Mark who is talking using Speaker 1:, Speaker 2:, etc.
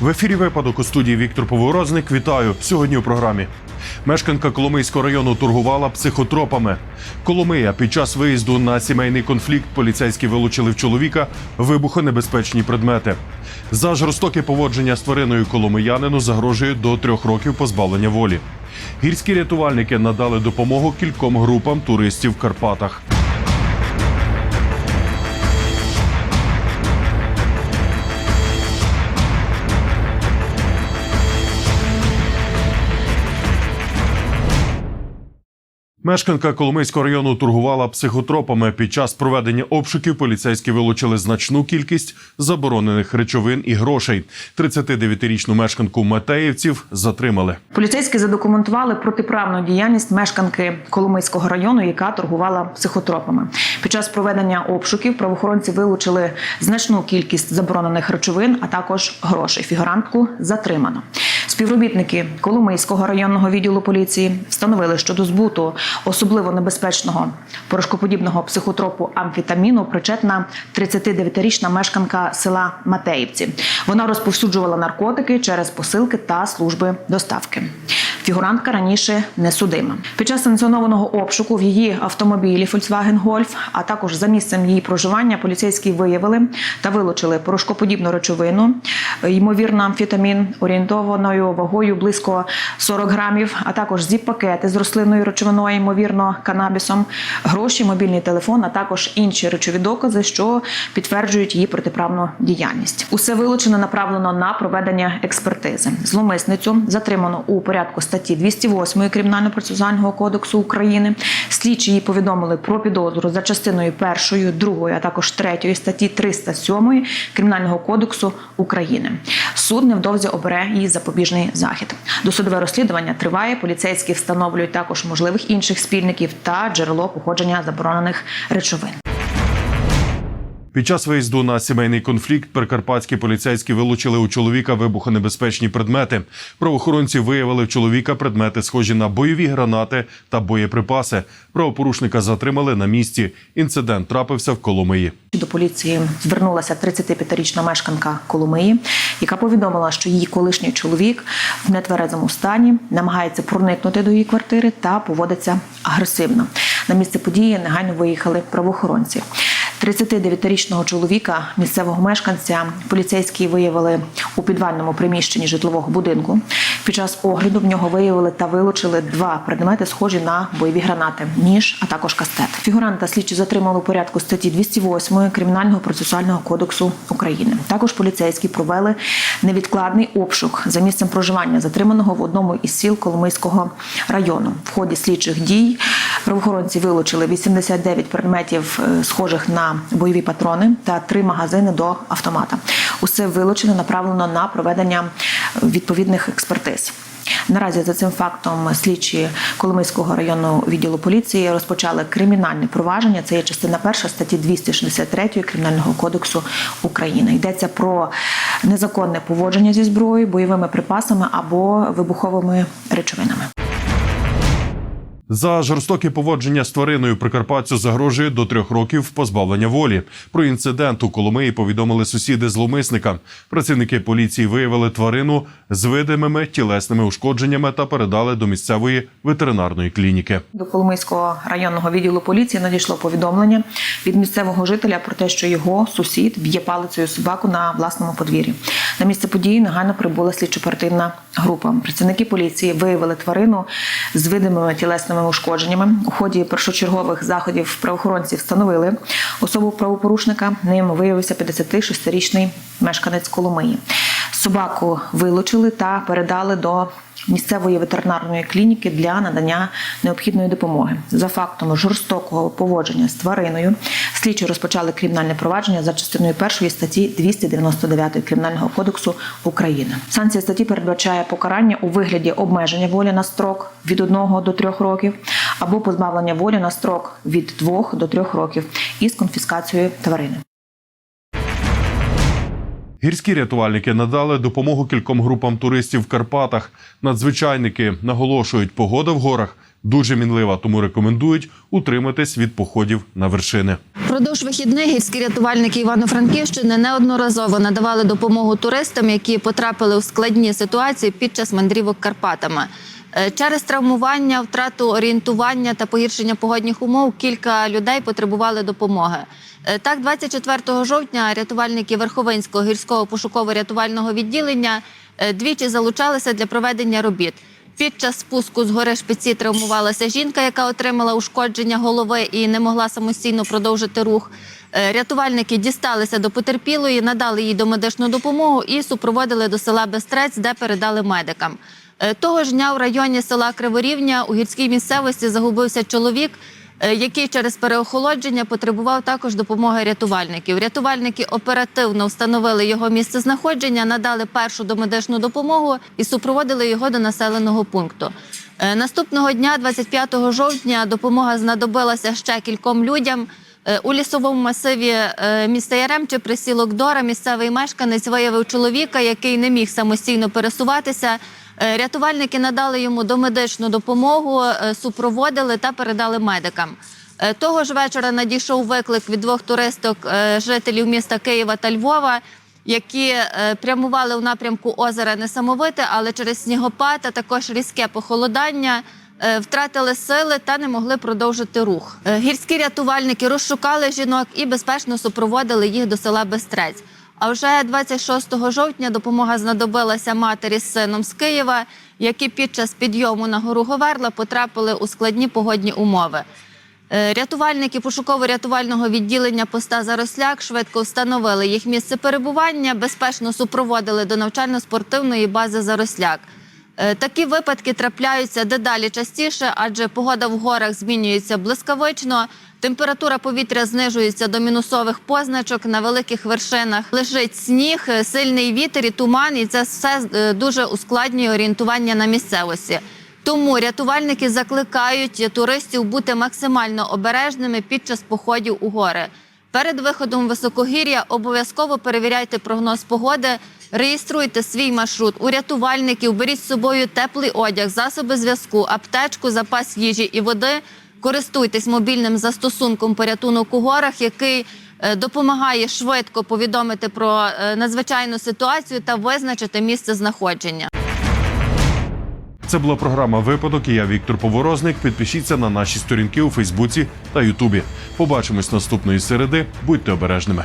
Speaker 1: В ефірі випадок у студії Віктор Поворозник. Вітаю сьогодні у програмі. Мешканка Коломийського району торгувала психотропами. Коломия під час виїзду на сімейний конфлікт поліцейські вилучили в чоловіка вибухонебезпечні предмети. За жорстоке поводження з твариною коломиянину загрожує до трьох років позбавлення волі. Гірські рятувальники надали допомогу кільком групам туристів в Карпатах. Мешканка Коломийського району торгувала психотропами. Під час проведення обшуків поліцейські вилучили значну кількість заборонених речовин і грошей. 39-річну мешканку Матеївців затримали.
Speaker 2: Поліцейські задокументували протиправну діяльність мешканки Коломийського району, яка торгувала психотропами. Під час проведення обшуків правоохоронці вилучили значну кількість заборонених речовин, а також грошей. Фігурантку затримано. Співробітники Коломийського районного відділу поліції встановили, що до збуту особливо небезпечного порошкоподібного психотропу амфітаміну причетна 39-річна мешканка села Матеївці. Вона розповсюджувала наркотики через посилки та служби доставки. Фігурантка раніше не судима. Під час санкціонованого обшуку в її автомобілі Volkswagen Golf, а також за місцем її проживання, поліцейські виявили та вилучили порошкоподібну речовину, ймовірно, амфетамін орієнтованою вагою близько 40 грамів, а також зіп-пакети з рослинною речовиною, ймовірно, канабісом, гроші, мобільний телефон, а також інші речові докази, що підтверджують її протиправну діяльність. Усе вилучено направлено на проведення експертизи. Зломисницю затримано у порядку статті 208 Кримінально-процесуального кодексу України. Слідчі її повідомили про підозру за частиною першою, другою, а також третьої статті 307 Кримінального кодексу України. Суд невдовзі обере її запобіжний захід. Досудове розслідування триває. Поліцейські встановлюють також можливих інших спільників та джерело походження заборонених речовин.
Speaker 1: Під час виїзду на сімейний конфлікт прикарпатські поліцейські вилучили у чоловіка вибухонебезпечні предмети. Правоохоронці виявили в чоловіка предмети, схожі на бойові гранати та боєприпаси. Правопорушника затримали на місці. Інцидент трапився в Коломиї.
Speaker 2: До поліції звернулася 35-річна мешканка Коломиї, яка повідомила, що її колишній чоловік в нетверезому стані намагається проникнути до її квартири та поводиться агресивно. На місце події негайно виїхали правоохоронці. 39-річного чоловіка, місцевого мешканця, поліцейські виявили у підвальному приміщенні житлового будинку. Під час огляду в нього виявили та вилучили два предмети, схожі на бойові гранати, ніж, а також кастет. Фігуранта слідчі затримали у порядку статті 208 Кримінального процесуального кодексу України. Також поліцейські провели невідкладний обшук за місцем проживання затриманого в одному із сіл Коломийського району. В ході слідчих дій правоохоронці вилучили 89 предметів, е, схожих на бойові патрони та три магазини до автомата. Усе вилучено направлено на проведення відповідних експертиз. Наразі за цим фактом слідчі Коломийського районного відділу поліції розпочали кримінальне провадження. Це є частина перша статті 263 Кримінального кодексу України. Йдеться про незаконне поводження зі зброєю, бойовими припасами або вибуховими речовинами.
Speaker 1: За жорстоке поводження з твариною прикарпатцю загрожує до трьох років позбавлення волі. Про інцидент у Коломиї повідомили сусіди зловмисника. Працівники поліції виявили тварину з видимими тілесними ушкодженнями та передали до місцевої ветеринарної клініки.
Speaker 2: До Коломийського районного відділу поліції надійшло повідомлення від місцевого жителя про те, що його сусід б'є палицею собаку на власному подвір'ї. На місце події негайно прибула слідчо-оперативна група. Працівники поліції виявили тварину з видимими тілесними ушкодженнями. У ході першочергових заходів правоохоронці встановили особу правопорушника. Ним виявився 56-річний мешканець Коломиї. Собаку вилучили та передали до місцевої ветеринарної клініки для надання необхідної допомоги. За фактом жорстокого поводження з твариною слідчі розпочали кримінальне провадження за частиною першої статті 299 Кримінального кодексу України. Санкція статті передбачає покарання у вигляді обмеження волі на строк від 1 до 3 років або позбавлення волі на строк від 2 до 3 років із конфіскацією тварини.
Speaker 1: Гірські рятувальники надали допомогу кільком групам туристів в Карпатах. Надзвичайники наголошують, погода в горах Дуже мінлива, тому рекомендують утриматись від походів на вершини.
Speaker 3: Продовж вихідних гірські рятувальники Івано-Франківщини неодноразово надавали допомогу туристам, які потрапили у складні ситуації під час мандрівок Карпатами. Е, Через травмування, втрату орієнтування та погіршення погодних умов кілька людей потребували допомоги. Е, Так, 24 жовтня рятувальники Верховинського гірського пошуково-рятувального відділення е, двічі залучалися для проведення робіт. Під час спуску з гори шпиці травмувалася жінка, яка отримала ушкодження голови і не могла самостійно продовжити рух. Рятувальники дісталися до потерпілої, надали їй домедичну допомогу і супроводили до села Бестрець, де передали медикам. Е, Того ж дня в районі села Криворівня у гірській місцевості загубився чоловік, е, який через переохолодження потребував також допомоги рятувальників. Рятувальники оперативно встановили його місце знаходження, надали першу домедичну допомогу і супроводили його до населеного пункту. Е, Наступного дня, 25 жовтня, допомога знадобилася ще кільком людям. У лісовому масиві міста Яремче присілок Дора місцевий мешканець виявив чоловіка, який не міг самостійно пересуватися. Е, Рятувальники надали йому домедичну допомогу, е, супроводили та передали медикам. Е, Того ж вечора надійшов виклик від двох туристок, жителів міста Києва та Львова, які прямували у напрямку озера Несамовите, але через снігопад, а також різке похолодання. Втратили сили та не могли продовжити рух. Гірські рятувальники розшукали жінок і безпечно супроводили їх до села Бестрець. А вже 26 жовтня допомога знадобилася матері з сином з Києва, які під час підйому на гору Говерла потрапили у складні погодні умови. Е, Рятувальники пошуково-рятувального відділення поста Заросляк швидко встановили їх місце перебування, безпечно супроводили до навчально-спортивної бази Заросляк. Е, Такі випадки трапляються дедалі частіше, адже погода в горах змінюється блискавично. Температура повітря знижується до мінусових позначок. На великих вершинах лежить сніг, сильний вітер і туман, і це все е, дуже ускладнює орієнтування на місцевості. Тому рятувальники закликають туристів бути максимально обережними під час походів у гори. Перед виходом високогір'я обов'язково перевіряйте прогноз погоди, реєструйте свій маршрут у рятувальників, беріть з собою теплий одяг, засоби зв'язку, аптечку, запас їжі і води. Користуйтесь мобільним застосунком порятунок у горах, який е, допомагає швидко повідомити про е, надзвичайну ситуацію та визначити місце знаходження.
Speaker 1: Це була програма Випадок. і Я Віктор Поворозник. Підпишіться на наші сторінки у Фейсбуці та Ютубі. Побачимось наступної середи. Будьте обережними.